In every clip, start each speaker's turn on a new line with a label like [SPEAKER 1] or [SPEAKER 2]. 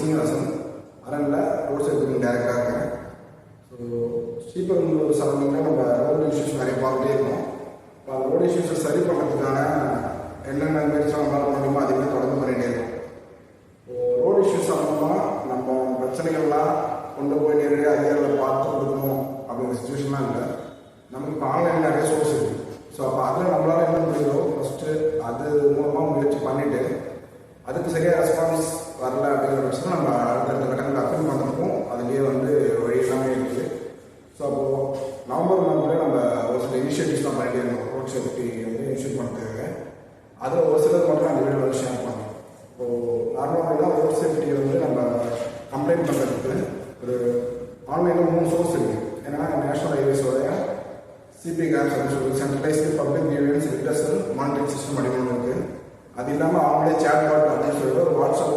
[SPEAKER 1] சீனிவாசன் அரணில் road safety டேரக்டராக இருக்கேன் ஸோ ஸ்ரீபெரும்பலூர் சரௌண்டிங்கில் நம்ம ரோடு இஷ்யூஸ் நிறைய பார்த்துட்டே இருக்கோம். இப்போ அந்த ரோடு இஷ்யூஸை சரி பண்ணுறதுக்கான என்னென்ன முயற்சிகள் நம்மளால் பண்ண முடியுமோ அதிகமாக தொடர்ந்து பண்ணிகிட்டே இருக்கோம். ரோடு இஷ்யூஸ் சம்மந்தமாக நம்ம பிரச்சனைகள்லாம் கொண்டு போய் நேரடியாக அதிகாரிகளை பார்த்து கொடுக்கணும் அப்படிங்கிற சுச்சுவேஷன்லாம் இல்லை. நமக்கு இப்போ ஆன்லைனில் நிறைய சோர்ஸ் இருக்குது ஸோ அப்போ அதில் நம்மளால் என்ன முடியுதோ ஃபஸ்ட்டு அது மூலமாக முயற்சி பண்ணிவிட்டு அதுக்கு சரியாக ரெஸ்பான்ஸ் வரல அப்படிங்கிற பட்சத்தில் நம்ம அடுத்தடுத்த கட்டங்களை அப்பீல் பண்ணுறதுக்கும் அதுலேயே வந்து வழி எல்லாமே இருக்குது. ஸோ அப்போது நவம்பர் மந்த்லேயே நம்ம ஒரு சில இனிஷியேட்டிவ்ஸ்லாம் பண்ணிட்டே இருந்தோம் ரோட் சேஃப்டி வந்து இனிஷியேட் பண்ணுறதுக்காக அதில் ஒரு சிலர் மட்டும் அந்த வீடியோ வந்து ஷேர் பண்ணோம் இப்போது நார்மலாக ரோட் சேஃப்டியை வந்து நம்ம கம்ப்ளைண்ட் பண்ணுறதுக்கு ஒரு ஆன்லைனில் மூணு சோர்ஸ் இருக்குது ஏன்னா நேஷனல் ஹைவேஸோடைய சிபி கேப்ஸ் அப்படின்னு சொல்லி centralised public grievance redress monitoring system அப்படின்னு இருக்குது அது இல்லாமல் அவங்களே சேட் பாட் அப்படின்னு சொல்லிட்டு ஒரு வாட்ஸ்அப்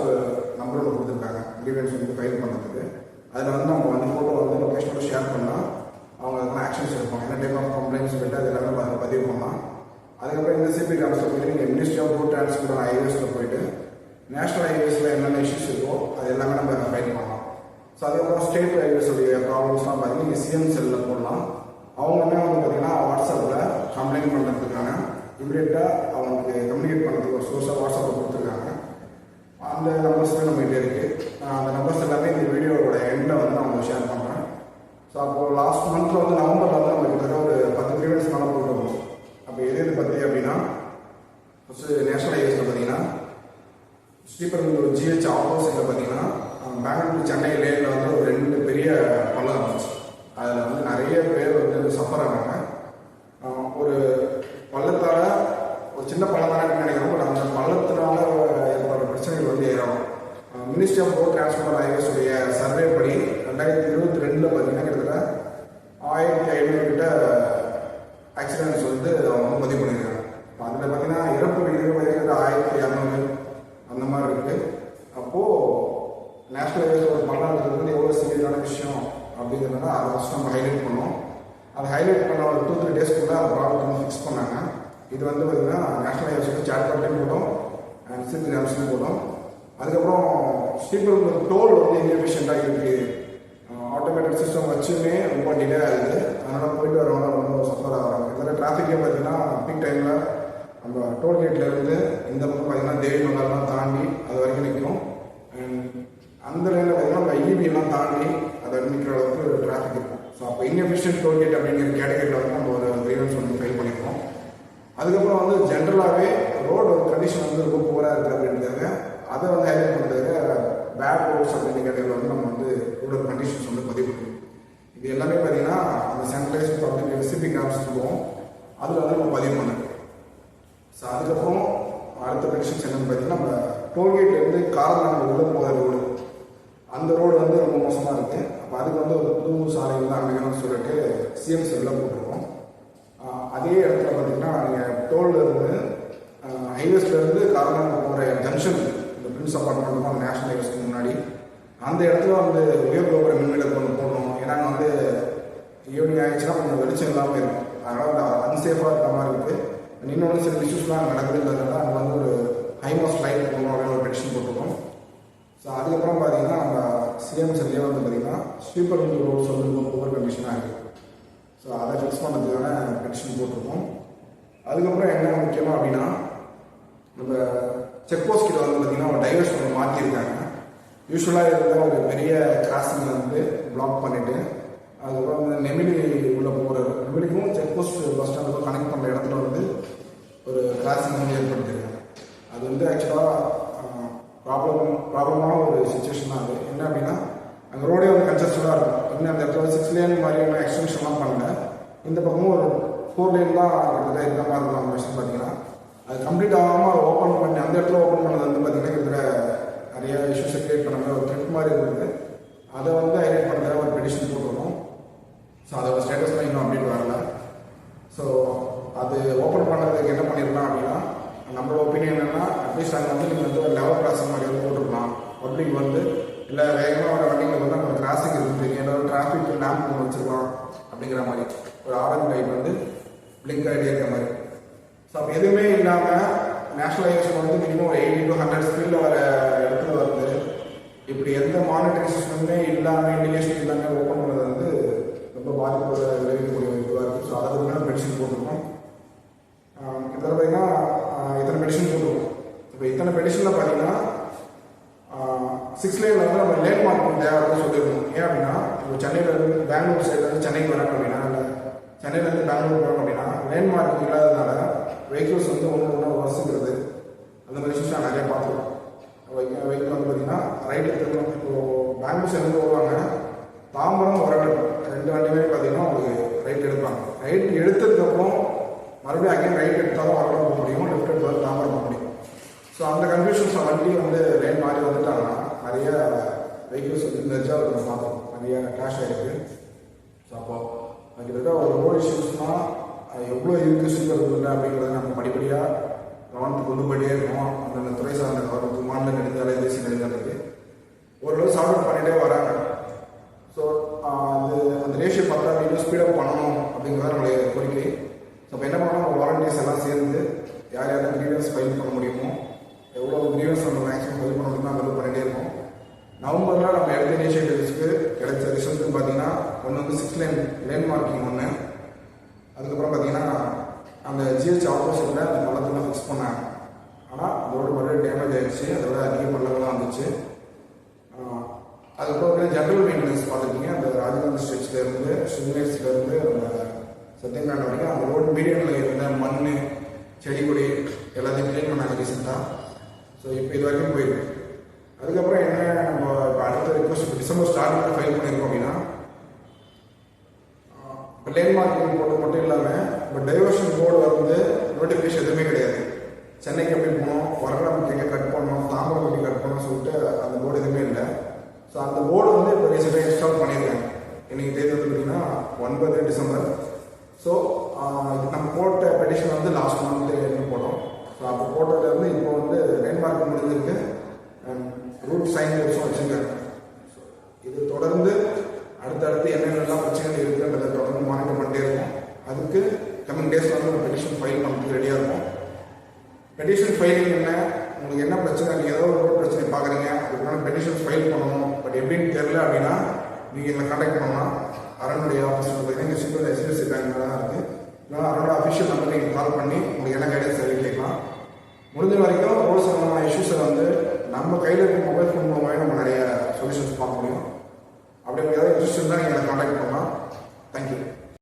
[SPEAKER 1] நம்பர் ஒன்று கொடுத்துருக்காங்க கிரீவன்ஸ் வந்து ஃபைல் பண்ணுறதுக்கு அதில் வந்து நம்ம வந்து ஃபோட்டோ வந்து லொக்கேஷனோட ஷேர் பண்ணால் அவங்க அதுக்கு ஆக்ஷன்ஸ் எடுப்பாங்க என்ன டைப் ஆஃப் கம்ப்ளைண்ட்ஸ் சொல்லிட்டு அது எல்லாமே நம்ம பதிவு பண்ணலாம் அதுக்கப்புறம் இந்த சிபி கேப்ஸில் போயிட்டு நீங்கள் மினிஸ்ட்ரி ஆஃப் டிரான்ஸ்போர்ட் ஹைவேஸில் போயிட்டு நேஷனல் ஹைவேஸில் என்னென்ன இஷ்யூஸ் இருக்கோ அது எல்லாமே நம்ம ஃபைல் பண்ணலாம். ஸோ அதுக்கப்புறம் ஸ்டேட் ஹைவேஸுடைய ப்ராப்ளம்ஸ்லாம் பார்த்தீங்கன்னா நீங்கள் சிஎம் செல்லில் போடலாம். அவங்களுமே வந்து பார்த்தீங்கன்னா வாட்ஸ்அப்பில் கம்ப்ளைண்ட் பண்ணுறதுக்கான இமீடியட்டாக அவங்களுக்கு கம்யூனிகேட் பண்ணுறதுக்கு ஒரு சோர்ஸாக வாட்ஸ்அப்பில் கொடுத்துருக்காங்க. அந்த நம்பர்ஸ்லாம் நம்ம கிட்டே இருக்குது அந்த நம்பர்ஸ் எல்லாமே இந்த வீடியோவோட எண்டில் வந்து நான் உங்களுக்கு ஷேர் பண்ணுறேன் ஸோ அப்போது லாஸ்ட் மந்த்தில் வந்து நவம்பரில் வந்து நம்ம கிட்டத்தட்ட ஒரு பத்து கிரீவன்ஸ் மேலே போட்டுருக்கோம் அப்போ எது எது பற்றி அப்படின்னா ஃபஸ்ட்டு நேஷனல் ஹைவேஸில் பார்த்தீங்கன்னா ஸ்ரீபெரும்பலூர் ஜிஹெச் ஆப்போசிட்டில் பார்த்தீங்கன்னா பெங்களூர் சென்னை லேனில் வந்து ஒரு ரெண்டு பெரிய பள்ளம் இருந்துச்சு. அதில் வந்து நிறைய பேர் வந்து சஃபர் ஆனாங்க. ஒரு பள்ளத்தால் ஒரு சின்ன பள்ளம் தானே நினைக்கிறோம். பட் அந்த பள்ளத்தினால ஏற்படுற பிரச்சனைகள் வந்து ஏறும் மினிஸ்ட்ரி ஆஃப் ரோட் டிரான்ஸ்போர்ட் ஹைவேஸுடைய சர்வே படி ரெண்டாயிரத்தி இருபத்தி ரெண்டில் பார்த்தீங்கன்னா கிட்டத்தட்ட ஆயிரத்தி ஐநூறு கிட்ட ஆக்சிடென்ட்ஸ் வந்து அவங்க வந்து பதிவு பண்ணியிருக்காங்க இப்போ அதில் பார்த்தீங்கன்னா இறப்பு விகிதம் பார்த்தீங்கன்னா ஆயிரத்தி இரநூறு அந்த மாதிரி இருக்குது அப்போது நேஷனல் ஹைவேஸ் ஒரு பள்ளம் இருக்கிறது வந்து எவ்வளோ சீரியஸான விஷயம் அப்படிங்கிறத அதை ஃபஸ்ட் நம்ம ஹைலைட் பண்ணோம். அதை ஹைலைட் பண்ண ஒரு டூ த்ரீ டேஸ்க்குள்ள அந்த ப்ராப்ளம் வந்து ஃபிக்ஸ் பண்ணாங்க. இது வந்து பார்த்தீங்கன்னா நேஷனல் ஹைவேஸ்க்கு வந்து சாட் பண்ணி போட்டோம் அண்ட் சிபி கிராம்ஸ்லையும் போட்டோம். அதுக்கப்புறம் ஸ்ரீபெரும்புதூர் டோல் வந்து இன்எஃபிஷியண்ட்டாக இருக்குது ஆட்டோமேட்டிக் சிஸ்டம் வச்சுமே ரொம்ப டிலே ஆகுது. அதனால் போயிட்டு வரவங்க ரொம்ப சஃபர் ஆகிறாங்க. இதில் டிராஃபிக்கே பார்த்தீங்கன்னா பீக் டைமில் நம்ம டோல்கேட்டில் இருந்து இந்த பக்கம் பார்த்தீங்கன்னா தேவி மங்கலாம் தாண்டி அது வரைக்கும் நிற்கும் அண்ட் அந்த லைனில் பார்த்தீங்கன்னா நம்ம EB தாண்டி நிற்கிற அளவுக்கு டிராஃபிக் இருக்கும். ஸோ அப்போ இன்எஃபிஷியன்ட் டோல்கேட் அப்படிங்கிற கேட்டகரியில் வந்து நம்ம ஒரு கிரீவன்ஸ் வந்து ஃபைல் பண்ணியிருக்கோம் அதுக்கப்புறம் வந்து ஜென்ரலாகவே ரோடு கண்டிஷன் வந்து ரொம்ப புவராக இருக்குது அப்படின்றத அதை வந்து ஹைலைட் பண்ணுறதுக்கு பேட் ரோட்ஸ் அப்படின்னு கேட்டகரியில் வந்து நம்ம வந்து ரோட கண்டிஷன்ஸ் வந்து பதிவு பண்ணுவோம் இது எல்லாமே பார்த்தீங்கன்னா அந்த சென்ட்ரலைஸ் பப்ளிக் ரெசிபி கிராம்ஸ் இருக்கும். அதில் வந்து நம்ம பதிவு பண்ணணும் ஸோ அதுக்கப்புறம் அடுத்த கண்டிஷன்ஸ் என்னென்னு பார்த்தீங்கன்னா நம்ம டோல்கேட்லேருந்து காரணம் நம்ம உள்ள போகிற ரோடு அந்த ரோடு வந்து ரொம்ப மோசமாக இருக்குது அப்போ அதுக்கு வந்து ஒரு புது சாலை வந்து அமைக்கணும்னு சொல்லிட்டு சிஎம் செல்லில் போட்டிருக்கோம். அதே இடத்துல பார்த்தீங்கன்னா நீங்கள் டோல்லேருந்து இருந்து காரணம் போகிற ஜங்ஷன் இந்த பிரின்ஸ் அப்பார்ட்மெண்ட் தான் நேஷனல் ஹைவேஸ்க்கு முன்னாடி. அந்த இடத்துல வந்து உயர் கோபுர மின்விளக்கு ஒன்று போடணும். ஏன்னா வந்து ஈவினிங் ஆயிடுச்சுன்னா கொஞ்சம் வெளிச்சம் இல்லாமல் இருக்கும். அதனால் அந்த அன்சேஃபாக இருக்கிற மாதிரி இருக்குது இன்னொன்று சில இஷ்யூஸ்லாம் நடக்குதுன்றதுனால அங்கே வந்து ஒரு ஹைமாஸ் லைட் போடணும் அப்படின்னு ஒரு பெட்டிஷன் போட்டிருக்கோம். ஸோ அதுக்கப்புறம் பார்த்தீங்கன்னா நம்ம சிஎம் சரியாக வந்து பார்த்தீங்கன்னா ஸ்வீப்பர் ரோட்ஸ் வந்து ரொம்ப புவர் கண்டிஷனாக இருக்குது ஸோ அதை ஃபிக்ஸ் பண்ணுறதுக்கான கண்டிஷன் போட்டிருக்கோம். அதுக்கப்புறம் என்ன முக்கியமாக அப்படின்னா நம்ம செக் போஸ்ட் கிட்ட வந்து பார்த்தீங்கன்னா ஒரு டைவர்ஸ் ஒன்று மாற்றிருக்காங்க யூஸ்வலாக இருந்தால் ஒரு பெரிய கிராசிங் வந்து பிளாக் பண்ணிவிட்டு அதுக்கப்புறம் வந்து நெமிலி உள்ளே போகிற நெமிலிக்கும் செக் போஸ்ட் பஸ் ஸ்டாண்டுக்கும் கனெக்ட் பண்ணுற இடத்துல வந்து ஒரு கிராசிங் வந்து ஏற்படுத்தியிருக்காங்க அது வந்து ஆக்சுவலாக என்ன அப்படின்னா அங்கே ரோடே வந்து கன்ஜஸ்டடாக இருக்கும். இன்னும் அந்த இடத்துல சிக்ஸ் லேன் மாதிரியான எக்ஸ்டென்ஷன்லாம் பண்ணல. இந்த பக்கமும் ஒரு ஃபோர் லேன் தான் கிட்டத்தட்ட இந்த மாதிரி இருக்கும் அந்த விஷயம் பார்த்தீங்கன்னா. அது கம்ப்ளீட் ஆகாமல் அதை ஓப்பன் பண்ணி அந்த இடத்துல ஓப்பன் பண்ணது வந்து பார்த்தீங்கன்னா கிட்டத்தட்ட நிறைய இஷ்யூஸை கிரியேட் பண்ண மாதிரி ஒரு த்ரெட் மாதிரி இருந்தது. அதை வந்து ஹைலைட் பண்ணுற ஒரு பெடிஷன் போட்டிருக்கோம். ஸோ அதோட ஸ்டேட்டஸ்லாம் இன்னும் அப்டேட் வரல. ஸோ அது ஓப்பன் பண்ணுறதுக்கு என்ன பண்ணிருக்கலாம் அப்படின்னா நம்மளோட ஒப்பீனியன் என்னன்னா அட்லீஸ்ட் அங்கே வந்து நீங்கள் வந்து ஒரு லெவல் கிளாஸ் மாதிரி வந்து போட்டுருக்கலாம். பப்ளிக் வந்து இல்லை வேகமாக வர வண்டிகள் வந்து நம்ம கிராசிங் இருக்கு. தெரியும் ஏதாவது டிராஃபிக் லேம்ப் ஒன்று வச்சிருக்கலாம் அப்படிங்கிற மாதிரி. ஒரு ஆரஞ்சு லைட் வந்து பிளிங்க் ஆகிட்டே இருக்கிற மாதிரி. ஸோ அப்போ எதுவுமே இல்லாமல் நேஷனல் ஹைவேஸ் வந்து மினிமம் ஒரு எயிட்டி டு ஹண்ட்ரட் ஸ்பீடில் வர இடத்துல வந்து இப்படி மானிட்டரி சிஸ்டமுமே இல்லாமல் இண்டிகேஷன் இல்லாமல் ஓப்பன் பண்ணது வந்து ரொம்ப பாதிப்போட விளைவிக்கக்கூடிய ஒரு இதுவாக இருக்குது ஸோ அதுக்கு மேலே மெடிசன் போட்டிருக்கோம். இதில் பார்த்தீங்கன்னா இத்தனை மெடிசன் போட்டிருக்கோம். இப்போ இத்தனை மெடிசனில் பார்த்தீங்கன்னா சிக்ஸ் லேனில் வந்து நம்ம லேண்ட் மார்க்கிங் தேவைன்னு சொல்லியிருக்கோம் ஏன் அப்படின்னா இப்போ சென்னையில் இருந்து பெங்களூர் சைட்லேருந்து சென்னைக்கு வராங்க அப்படின்னா இல்லை சென்னையிலேருந்து பெங்களூர் போகிறோம் அப்படின்னா லேண்ட் மார்க் இல்லாததுனால வெஹிக்கிள்ஸ் வந்து ஒன்று ஒன்று வசங்கிறது அந்த மாதிரி விஷயம் நிறைய பார்த்துருக்கோம். வெஹிக்கிள் வந்து பார்த்தீங்கன்னா ரைட்டு திரும்ப இப்போ பெங்களூர் சைட்லேருந்து வருவாங்க தாம்பரம் வரவேற்கும் ரெண்டு வண்டியுமே பார்த்தீங்கன்னா உங்களுக்கு ரைட் எடுப்பாங்க. ரைட் எடுத்ததுக்கப்புறம் மறுபடியும் அங்கேயும் ரைட் எடுத்தாலும் வரவேற்க போக முடியும் லெஃப்ட் எடுத்தாலும் தாம்பரம் போக முடியும். ஸோ அந்த கன்ஃபியூஷன்ஸ் வண்டி வந்து லைன் மாறி வந்துட்டாங்கன்னா நிறைய வெஹிக்கிள்ஸ் வந்து மெர்ஜாக நம்ம பார்த்தோம் நிறைய கிராஷ் ஆகிருக்கு ஸோ அப்போ அது கிட்டத்தட்ட ஒரு ரோடு இஷ்யூஸ்னால் எவ்வளோ இருக்குது சீக்கிரம் இல்லை அப்படிங்கிறத நம்ம படிப்படியாக கவனத்துக்கு கொண்டு போயிட்டே இருக்கோம் அந்தந்த துறை சார்ந்த கவர்மெண்ட் மாநில நெடுஞ்சாலை தேசிய நெடுஞ்சாலைக்கு. ஓரளவு சால்வ் பண்ணிட்டே வராங்க. ஸோ அது அந்த ரேஷியோ பார்த்தா இன்னும் ஸ்பீடப் பண்ணணும் அப்படிங்கிறத நம்மளுடைய கோரிக்கை. ஸோ இப்போ என்ன பண்ணணும்? வாலண்டியர்ஸ் எல்லாம் சேர்ந்து யார் யாரும் கிரீவன்ஸ் ஃபைல் பண்ண முடியுமோ எவ்வளோ கிரீவன்ஸ் நம்ம மேக்ஸிமம் ஃபைல் பண்ண முடியுமோ அந்த பண்ணிகிட்டே பண்ணிட்டே இருக்கோம் நவம்பரில் நம்ம எடுத்த இனிஷியேட்டிவ்ஸ்க்கு கிடைச்ச ரிசல்ட் பார்த்தீங்கன்னா ஒன்று வந்து சிக்ஸ் லைன் லேண்ட் மார்க்கிங் ஒன்று அதுக்கப்புறம் பார்த்தீங்கன்னா அந்த ஜிஹெச் ஆப்போசிட்டில் அந்த பள்ளத்தெல்லாம் ஃபிக்ஸ் பண்ணாங்க. ஆனால் அதோட மறுபடியும் டேமேஜ் ஆயிடுச்சு. அதோட அதிக பள்ளங்கள்லாம் வந்துச்சு. அதுக்கப்புறம் ஜென்ரல் மெயின்டெனன்ஸ் பார்த்துருக்கீங்க. அந்த ராஜகாந்தி ஸ்ட்ரெச்சில் இருந்து இருந்து அந்த சத்தியநாராயண வரைக்கும் அந்த ரோடு மீடியமில் இருந்த மண் செடி கொடி எல்லாத்தையும் க்ளீன் பண்ணாங்க ரீசெண்டாக ஸோ இப்போ இது வரைக்கும் போயிருக்கு. அதுக்கப்புறம் என்ன நம்ம இப்போ அடுத்த ரிக்வஸ்ட் டிசம்பர் ஸ்டார்டிங்கில் ஃபைல் பண்ணியிருக்கோம் அப்படின்னா இப்போ லேண்ட் மார்க்கிங் மட்டும் இல்லாமல் இப்போ டைவர்ஷன் போர்டு வந்து நோட்டிஃபிகேஷன் எதுவுமே கிடையாது. சென்னைக்கு எப்படி போகணும் வரலாமுக்கு எங்கே கட் பண்ணணும் தாம்பரம் எப்படி கட் பண்ணணும்னு சொல்லிட்டு அந்த போர்டு எதுவுமே இல்லை. ஸோ அந்த போர்டு வந்து இப்போ ரீசெண்டாக இன்ஸ்டால் பண்ணியிருக்காங்க இன்னைக்கு தேதி வந்து பார்த்தீங்கன்னா ஒன்பது டிசம்பர். ஸோ நம்ம போட்ட பெடிஷன் வந்து லாஸ்ட் மந்த் என்ன போட்டோம். ஸோ அப்போ போட்டதுலேருந்து இப்போ வந்து லேண்ட் மார்க் முடிஞ்சிருக்கு. ரூட் சைன் வருஷம் வச்சுருக்காங்க ஸோ இது தொடர்ந்து அடுத்தடுத்து என்னென்னலாம் பிரச்சனைகள் இருக்குன்றதை தொடர்ந்து மானிட்டர் பண்ணிட்டே இருக்கும் அதுக்கு கமிங் டேஸ் வந்து ஒரு பெட்டிஷன் ஃபைல் பண்ணுறதுக்கு ரெடியாக இருக்கும் பெட்டிஷன் ஃபைலிங் என்ன? உங்களுக்கு என்ன பிரச்சனை? நீங்கள் ஏதோ ஒரு ரோட் பிரச்சனை பார்க்குறீங்க. அதுக்கான பெட்டிஷன் ஃபைல் பண்ணணும். பட் எப்படின்னு தெரியல அப்படின்னா நீங்கள் எங்களை காண்டாக்ட் பண்ணலாம் அரணுடைய ஆஃபீஸில் பார்த்தீங்கன்னா சிம்பிள் எஸ்பிஎஸ்சி பேங்க் தான் இருக்குது இல்லைனா அரோட அஃபிஷியல் நம்பர் நீங்கள் கால் பண்ணி உங்களுக்கு என்ன கைடன்ஸ் தேவை கேட்கலாம். முடிஞ்ச வரைக்கும் ரோடு சம்பந்தமான இஷ்யூஸை வந்து நம்ம கையில் இருக்க மொபைல் ஃபோன் மூலமாகவே நம்ம நிறைய சொல்யூஷன்ஸ் பார்க்க முடியும். அப்படி ஏதாவது இன்ட்ரெஸ்ட் இருந்தால் நீங்கள் கான்டாக்ட் காண்டாக்ட் பண்ணலாம். தேங்க்யூ